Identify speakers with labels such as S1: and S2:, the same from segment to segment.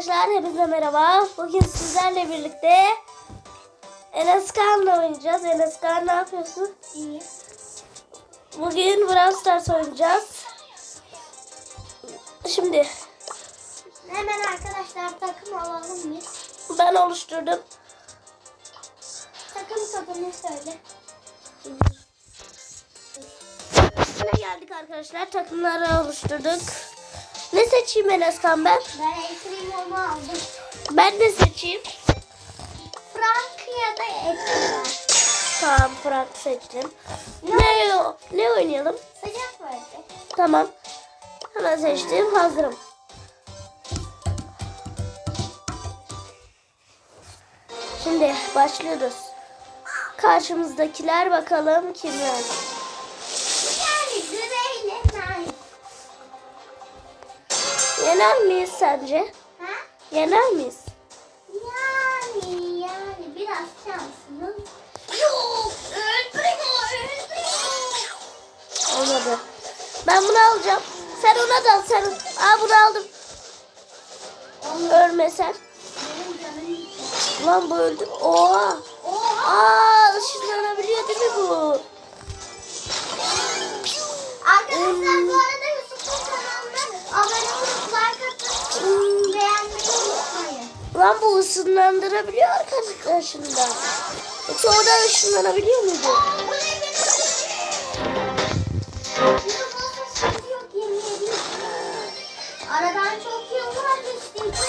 S1: arkadaşlar, hepinize merhaba. Bugün sizlerle birlikte Enes Kaan'la oynayacağız. Enes Kaan ne yapıyorsun?
S2: İyi.
S1: Bugün Brawl Stars oynayacağız. Şimdi
S2: Hemen arkadaşlar takım alalım biz.
S1: ben oluşturdum.
S2: Takım kodunu söyle.
S1: Geldik arkadaşlar. Takımları oluşturduk. Ne seçeyim Enes Kaan ben?
S2: Ben Ekrimom'u aldım.
S1: Ben ne seçeyim?
S2: Frank ya da Ekrim.
S1: Tamam Frank seçtim. Ne, ne oynayalım?
S2: Sıcak verdi.
S1: Tamam. Hemen seçtim. Hazırım. Şimdi başlıyoruz. Karşımızdakiler bakalım kimler. Yener miyiz sence?
S2: Ha?
S1: Yener miyiz?
S2: Yani yani biraz şansımız. Yok. Öldürüyor. Öldürüyor.
S1: Olmadı. Ben bunu alacağım. Sen ona da al. Sen... Aa bunu aldım. Ölme sen. Lan bu öldü. Oha.
S2: Oha.
S1: Aa ışınlanabiliyor değil mi bu?
S2: Arkadaşlar bu arada
S1: Isınlandırabiliyor arkadaşında. Yoksa o da ışınlanabiliyor muydu?
S2: Bu ne benim Yusuf olsa sıkıntı yok 27 Yusuf. Aradan çok yıllar geçti.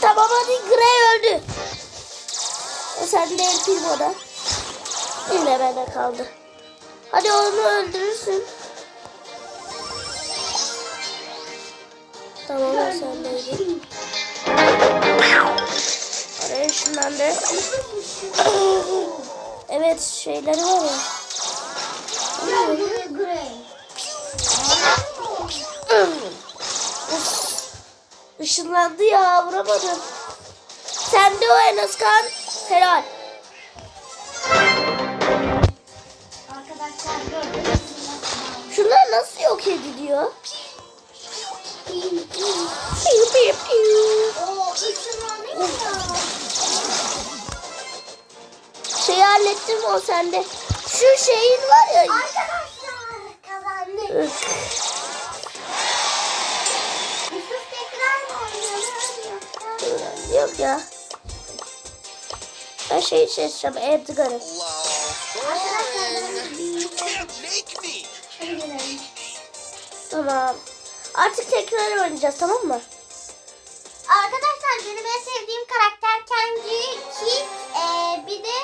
S1: Tamam hadi Grey öldü. O sende El Primo'da. Yine bende kaldı. Hadi onu öldürürsün. Tamam o sendeydi. Oraya ışınlandı. evet şeyleri var ya. Işınlandı ya vuramadım. Sende o Enes Kan. Helal. Şunlar nasıl yok ediliyor? Piu piu piu. Şeyi hallettim o sende. Şu şeyin var ya.
S2: Arkadaşlar kazandık.
S1: Yok ya. Ben şey seçeceğim Edgar'ı. Tamam. Artık tekrar oynayacağız tamam mı?
S2: Arkadaşlar benim en sevdiğim karakter Kenji, Kit, ee, bir de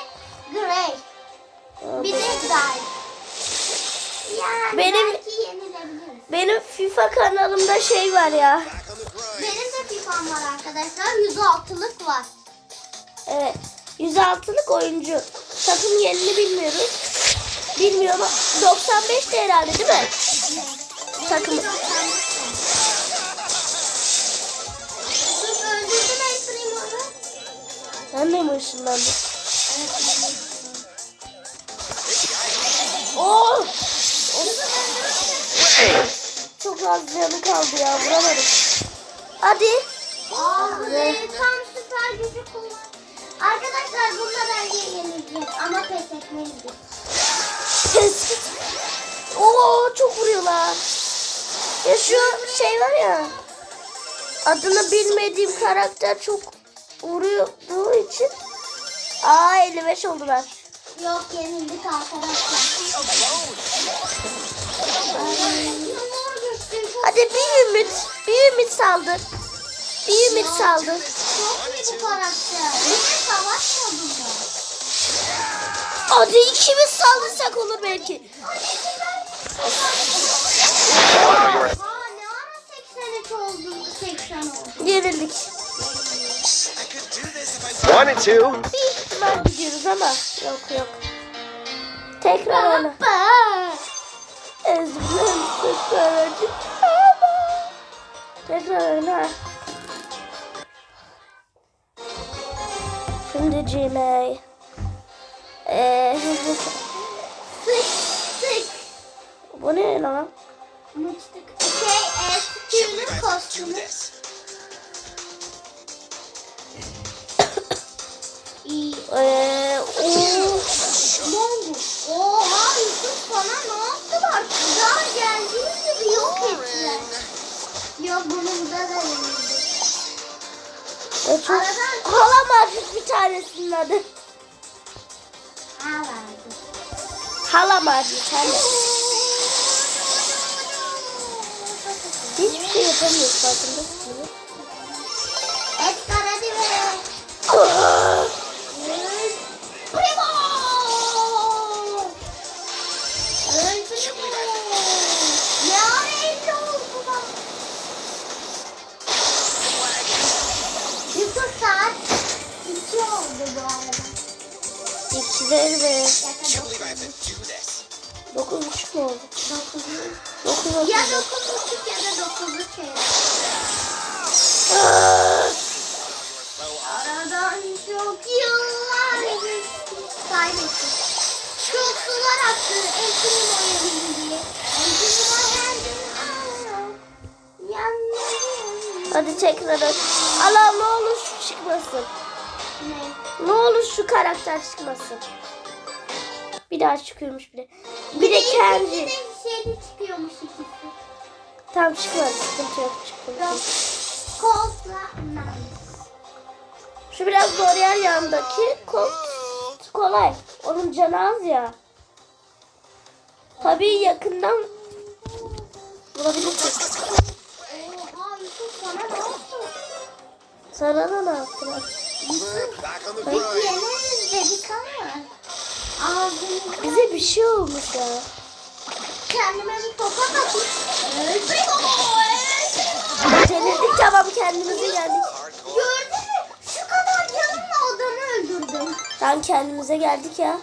S2: Grey. Bir de Guy. Yani
S1: benim,
S2: belki.
S1: Benim FIFA kanalımda şey var ya.
S2: Benim de FIFA'm var arkadaşlar. 106'lık var.
S1: Evet. 106'lık oyuncu. Takım yerini bilmiyoruz. Bilmiyorum. 95 de herhalde değil mi?
S2: Benim Takım. 95.
S1: Sen de mi ışınlandın?
S2: Evet.
S1: Oo! Çok az canı kaldı ya vuramadım. Hadi.
S2: Aa, Grey tam süper gücü kullan. Arkadaşlar bununla bence yenileceğiz ama pes etmeliyiz.
S1: Tespit. Oo çok vuruyorlar. Ya şu şey var ya. Adını bilmediğim karakter çok vuruyorduğu için. Aa 55 oldular.
S2: Yok yenildik arkadaşlar.
S1: Hadi bir ümit. Bir ümit saldır. Bir ümit saldır.
S2: Çok iyi bu karakter. De savaş modunda.
S1: Hadi ikimiz saldırsak olur belki.
S2: Aa ne ara 83 oldu 80 oldu.
S1: Yenildik.
S3: I wanted to.
S1: Bir ihtimal gidiyoruz ama yok yok. Tekrar oyna. Ezgi'nin süperci. Tekrar oyna. Şimdi Gmail. Eee
S2: Sık sık.
S1: bu ne lan?
S2: Mıçtık. Şey
S3: do
S2: kostümü.
S1: Ee, oo.
S2: Ne oldu? Oha Yusuf bana ne yaptılar? Daha geldiğimiz gibi yok ettiler. Yok bunu burada da yenildi.
S1: Çok... Halam artık bir tanesinin adı.
S2: Ha verdi.
S1: Halam artık bir tane. Hiçbir şey yapamıyoruz mi?
S2: Edgar hadi be.
S3: Do this.
S1: dokuz buçuk mu oldu?
S2: dokuz.
S1: Dokuz
S2: Ya dokuz buçuk ya da dokuzu çeyrek. Aradan çok yıllar geçti. Kaybettim. Çok sular oyabildi. Ekrim oyabildi. Yanlarım.
S1: Hadi tekrar aç. Allah ne olur şu çıkmasın.
S2: Ne?
S1: Ne olur şu karakter çıkmasın. Bir daha çıkıyormuş bir de. Bir de kendi.
S2: de şeyli çıkıyormuş ikisi.
S1: Tam çıkmadı sıkıntı yok çıkmadı.
S2: Colt'la Nice.
S1: Şu biraz zor yer yandaki kol, kolay. Onun canı az ya. Tabii yakından
S2: oldu?
S1: Sana da ne yaptılar?
S2: Yeneriz dedik ama
S1: Bize bir şey olmuş ya.
S2: kendime bir tokat atayım.
S1: Delirdik tamam kendimize geldik.
S2: Gördün mü? Şu kadar canımla adamı öldürdüm.
S1: Tam kendimize geldik ya.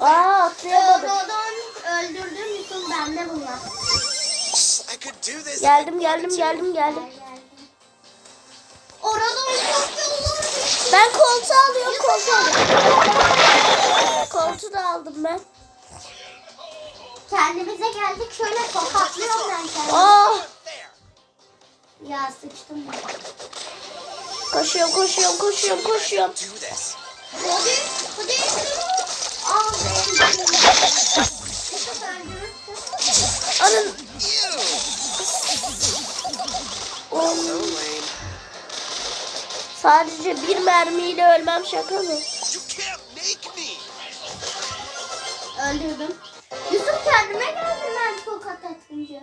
S1: Aa atlayamadım.
S2: Öldürdüm Yusuf bende bunlar.
S1: Geldim geldim geldim geldim.
S2: Orada.
S1: Ben koltuğu alıyorum koltuğu alıyorum. Koltuğu da aldım ben.
S2: Kendimize geldik şöyle tokatlıyorum ben kendimi.
S1: Oh.
S2: Ya sıçtım ben.
S1: koşuyorum koşuyorum koşuyorum koşuyorum.
S2: Hadi, hadi. Al benim. Yusuf öldürürsün.
S1: Anın.
S3: Ew.
S1: Oh,
S3: So lame.
S1: sadece bir mermiyle ölmem şaka mı?
S3: You can't make me.
S2: Öldürdüm. Yusuf kendime geldim ben tokat atınca.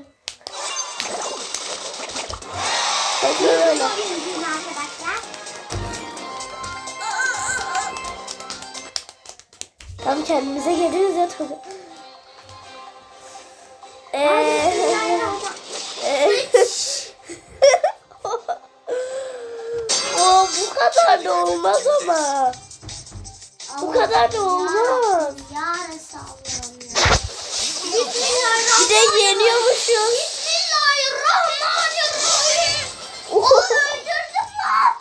S1: Tekrar öyle. Tam kendimize geliriz ya tabii. Kadar da olmaz.
S2: Ya Resulallah ya.
S1: Bir de yeniyormuşuz.
S2: Bismillahirrahmanirrahim. Onu öldürdüm lan.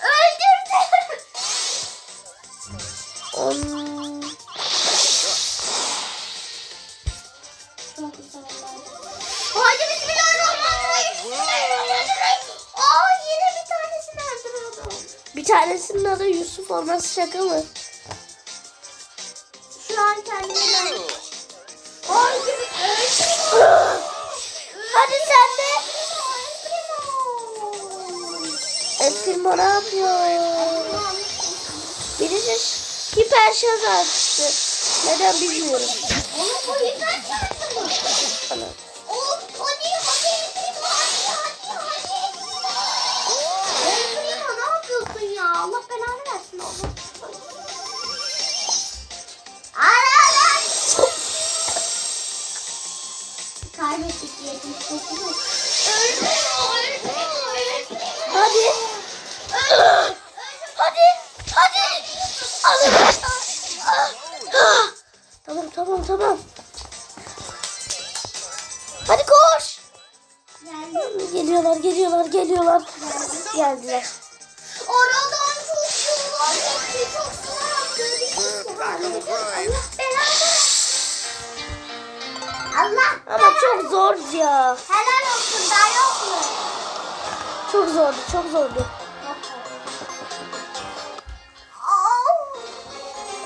S2: Öldürdüm. Oldu. Hadi bismillahirrahmanirrahim. Bismillahirrahmanirrahim. Aa yine bir tanesini öldürüyordum.
S1: Bir tanesinin adı Yusuf olması şaka mı? Hadi sen de. Esprimo ne yapıyor? Birisi hiper şarj açtı. Neden bilmiyorum.
S2: Oğlum bu hiper Kaybettik 79. Öldüm öldüm öldüm.
S1: Hadi. Hadi. Hadi. Ah. Tamam tamam tamam. Hadi koş.
S2: Geldim.
S1: Geliyorlar geliyorlar geliyorlar. Geldiler.
S2: Oradan çok geçti. Çok var. Allah
S1: Ama çok zor ya.
S2: Helal olsun daha yok mu?
S1: Çok zordu, çok zordu.
S2: Oh.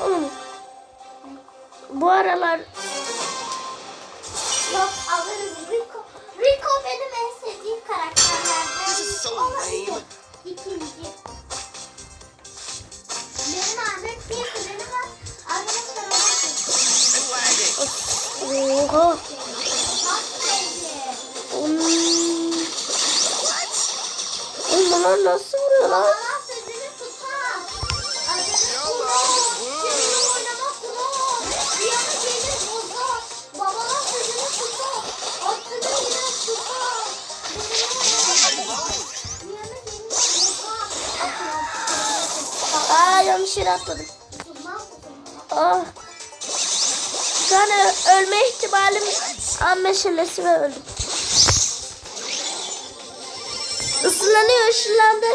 S1: Oğlum, Bu aralar
S2: Yok alırız Rico. Rico benim en sevdiğim karakterlerden.
S3: Lame.
S2: Rico İkinci. Benim Ahmet diye tutar. Seninle oynamak Bir yana gelir bozar.
S1: Aa yanlış yere atladım. Ah. Ö- ölme ihtimalim an meşalesi ve öldüm. Isınlanıyor, ışınlandı.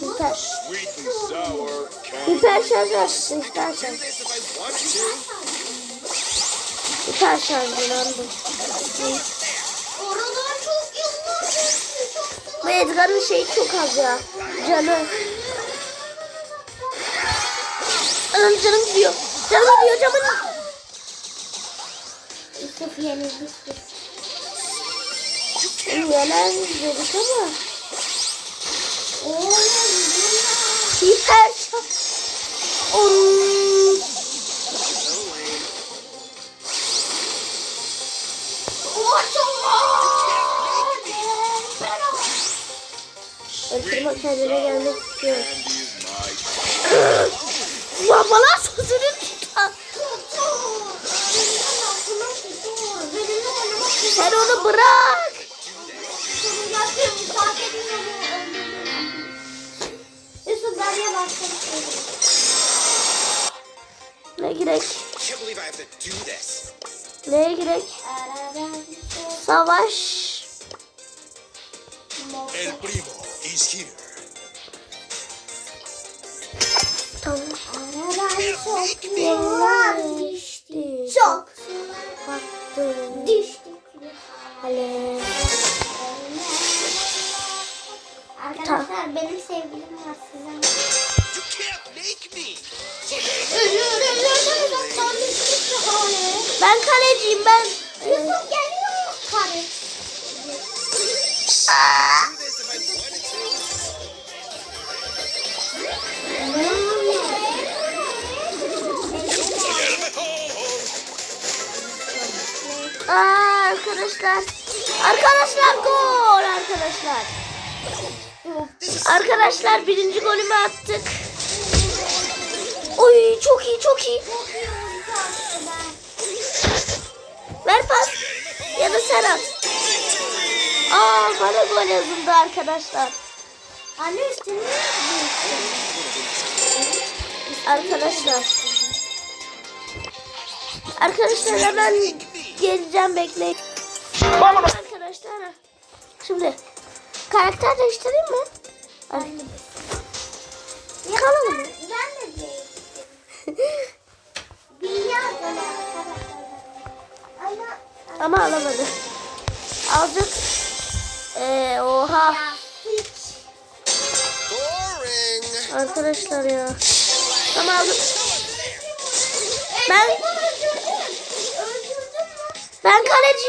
S1: Hiper. Hiper şarj açtı, hiper şarj.
S3: this if I wanted
S1: Edgar'ın şeyi çok az ya. Canı. Anam canım gidiyor. Canım gidiyor, canım. Yusuf yenildik biz. Yenildik dedik ama.
S2: Oğlum.
S1: Hiper şarj. Oy. Ötürme kendine gelmek istiyorum. Babalar sözünü tutar. Sen onu bırak. Ne gerek?
S3: Have to do this.
S1: Neye gerek? Savaş.
S3: El primo is here.
S1: Tamam. Geçti.
S2: Çok
S1: Baktı.
S2: düştük.
S1: Alev.
S2: Arkadaşlar benim sevgilim var size.
S3: You can't make me.
S1: Ben kaleciyim ben.
S2: Yusuf geliyor. Kare.
S1: Aa, arkadaşlar. Arkadaşlar gol arkadaşlar. Arkadaşlar birinci golümü attık. Oy çok iyi çok iyi. Ver pas. Ya da sen at. Aa bana gol yazıldı arkadaşlar.
S2: Anne üstüne
S1: Arkadaşlar. Arkadaşlar hemen geleceğim bekleyin. Arkadaşlar. Şimdi karakter değiştireyim mi? Ay, Kalın mı?
S2: Ben de böyle Ama
S1: Ama alamadı. Alacak. Ee, oha. Arkadaşlar ya. Ama aldım. Ben? Ben kaleci.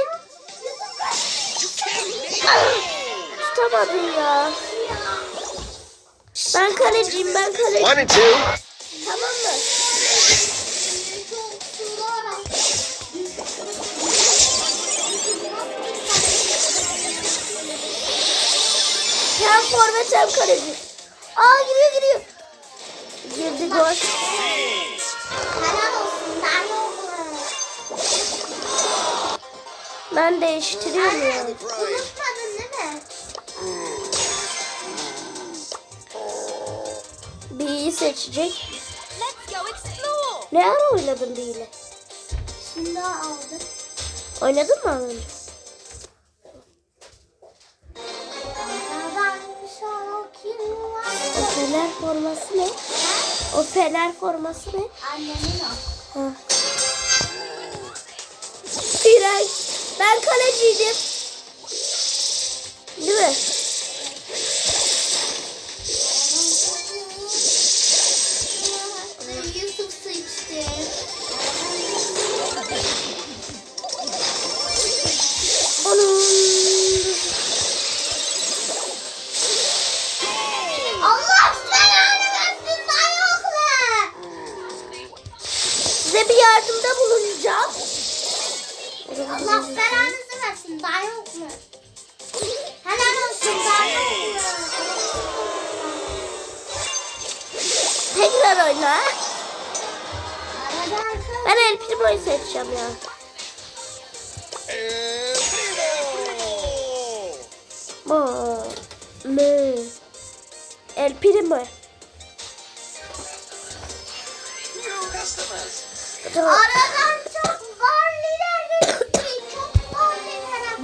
S1: Tutamadım ya. Ben kaleciyim ben kaleci.
S3: One and two.
S1: Tamam mı? Hem forvet hem kaleci. Aa giriyor giriyor. Girdi gol. Ben değiştiriyorum ya.
S2: Unutmadın değil mi?
S1: B'yi seçecek. Ne ara oynadın B'yle?
S2: Şimdi aldım.
S1: Oynadın mı alınca? O fener forması ne? O fener forması ne?
S2: Annemin o.
S1: Ha. Frek. Ben kaleciydim. Değil mi?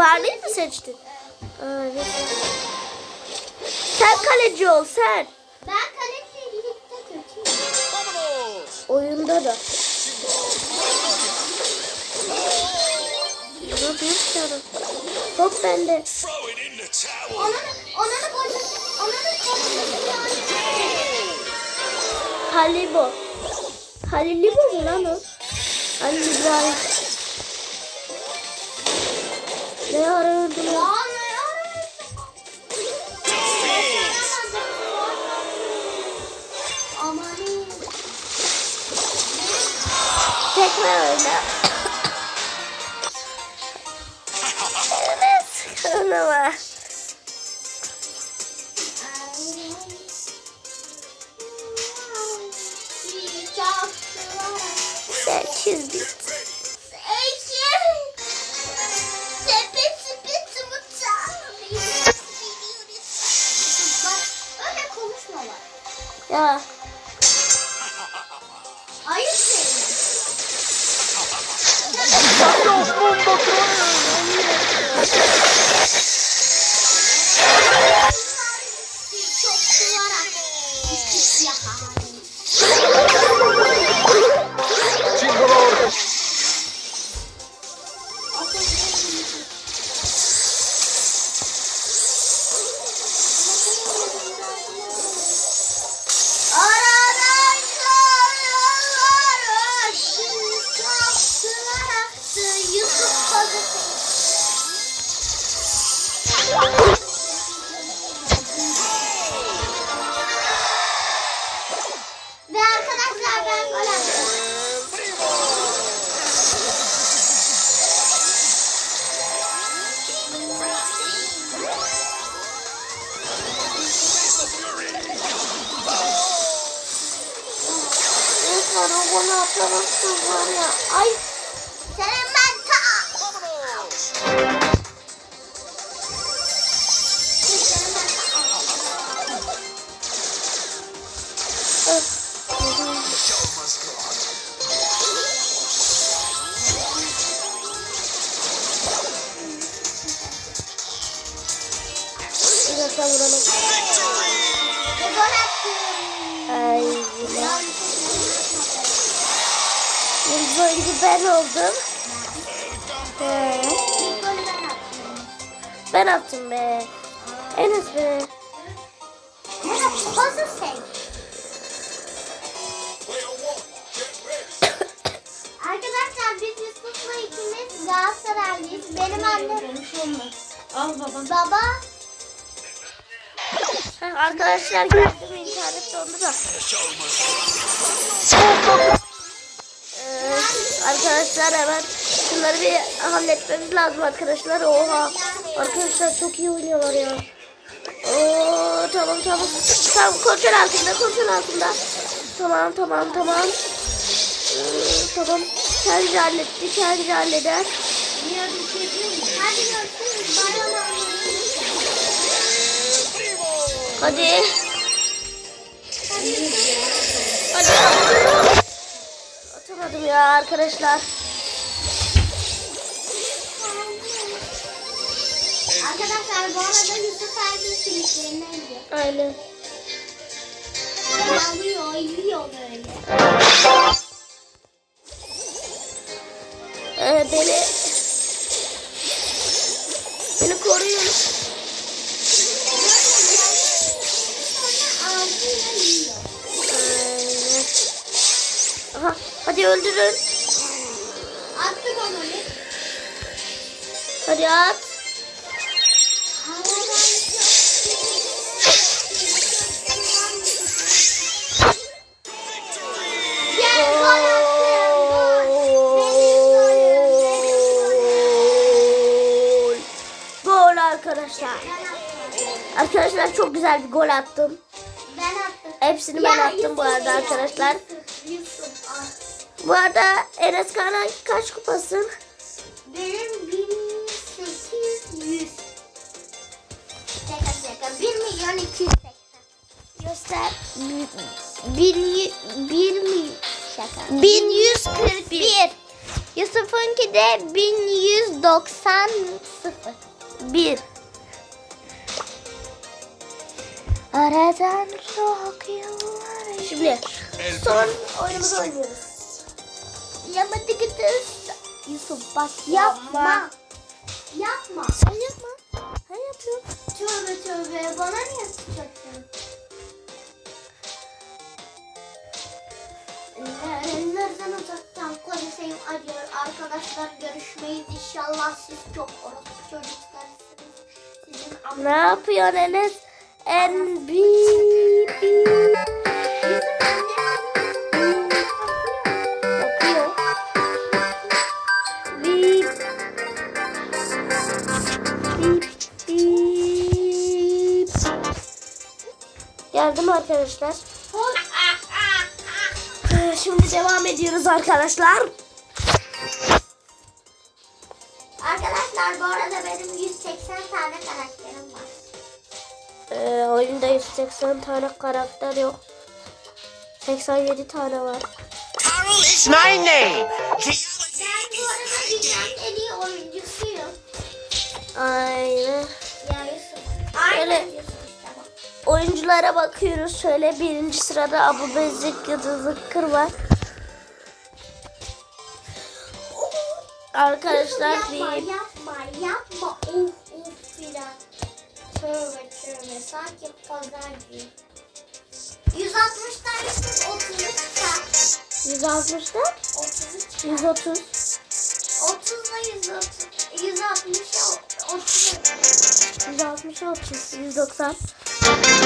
S1: Barney'i mi seçtin? Evet. Sen kaleci ol sen.
S2: Ben kaleciyle kötüyüm.
S1: Oyunda da. Ne yapıyorsun canım? Top bende.
S2: Onun, onun golü, onun golü.
S1: Halibo. Halilibo mu lan o? Halil İbrahim. Ne ara öldü lan?
S2: Aa, ne.
S1: Tekrar oyna. evet. Kanama. Sekiz bit. Ya. Atamazsın var ya. Ay.
S2: Senin ben ta.
S1: Oyuncu ben oldum.
S2: Golü ben attım.
S1: Ben attım be. Enes be.
S2: Evet, hazır sen. Arkadaşlar biz Yusuf'la ikimiz Galatasaraylıyız. Benim annem
S4: Al baba.
S2: baba
S1: Arkadaşlar geldim internet dondu da. Arkadaşlar hemen şunları bir halletmemiz lazım arkadaşlar. Oha. Arkadaşlar çok iyi oynuyorlar ya. Oo, tamam tamam. Tamam kontrol altında kontrol altında. Tamam tamam tamam. Ee, tamam. Kendi halletti kendi halleder.
S2: Hadi.
S1: Hadi. Atamadım ya arkadaşlar.
S2: Arkadaşlar bu arada Yusuf Ergin simitlerine gidiyor.
S1: Aynen.
S2: Alıyor, yiyor böyle.
S1: Ee, beni beni koruyun. Hadi öldürün.
S2: Attık onu.
S1: Hadi at.
S2: Gol attım, gol.
S1: Arkadaşlar.
S2: Attım.
S1: Arkadaşlar çok güzel bir gol attım.
S2: Ben attım.
S1: Hepsini ben
S2: Ya
S1: attım bu arada arkadaşlar. Bu arada Enes Kanan kaç kupasın?
S2: Benim 1800. Şaka şaka. 1 milyon 280.
S1: Göster.
S2: Bin, bir mi? Şaka.
S1: 1141.
S2: Yusuf'unki de 1190 sıfır.
S1: 1.
S2: Aradan çok yıllar.
S1: Şimdi son oyunumuzu oynuyoruz.
S2: Gidiyoruz. Yusuf bak yapma. Yapma.
S1: Sen yapma. Sen yapıyorsun.
S2: Tövbe tövbe bana niye sıçrattın? Nereden uzaktan konuşayım arıyor. Arkadaşlar görüşmeyiz inşallah siz çok orospu çocuklarsınız. Sizin
S1: Ne yapıyorsun Enes? En büyük. Geldim arkadaşlar. Ee, Şimdi devam ediyoruz arkadaşlar.
S2: Arkadaşlar bu arada benim 180 tane karakterim var.
S1: Ee, oyunda 180 tane karakter yok. 87 tane var.
S3: Carl is my name.
S2: Ben bu arada dünyanın en iyi oyuncusuyum.
S1: Aynen. Oyunculara bakıyoruz. Şöyle birinci sırada Abu Bezik Yıldızı Kır var. Arkadaşlar
S2: yapma,
S1: bir
S2: yapma, yapma. Of of filan. Tövbe tövbe. Sanki pazar gibi. 160 tanesi 33 tane.
S1: 160'dan
S2: 33
S1: 130.
S2: 30'la 130. 160'a 30.
S1: 160 30 190.